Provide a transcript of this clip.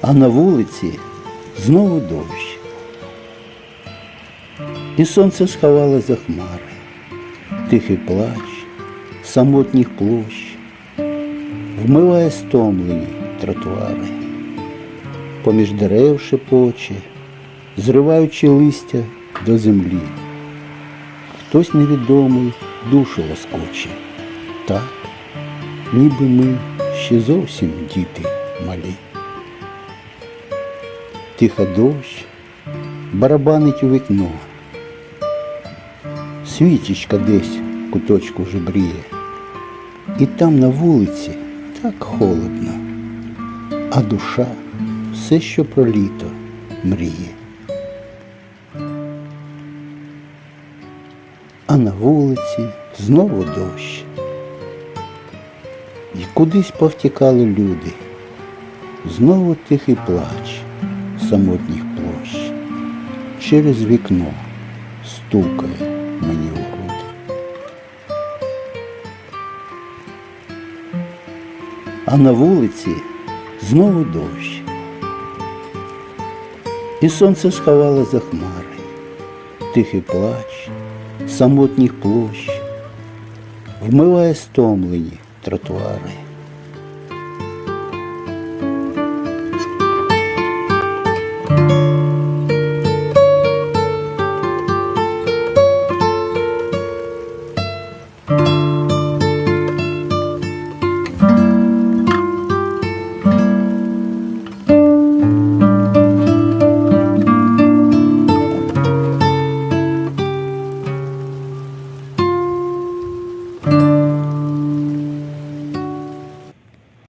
а на вулиці знову дощ. І сонце сховало за хмари, тихий плач, самотніх площ, вмиває стомлені тротуари, поміж дерев шепоче, зриваючи листя до землі. Хтось невідомий душу лоскоче, так, ніби ми ще зовсім діти малі. Тихо дощ барабанить у вікно. Свічечка десь куточку жебріє. І там на вулиці так холодно, а душа все, що про літо мріє. А на вулиці знову дощ. І кудись повтікали люди. Знову тихий плач самотніх площ. Через вікно стукає мені у груди. А на вулиці знову дощ. І сонце сховало за хмари, тихий плач самотніх площ, вмиває стомлені тротуари.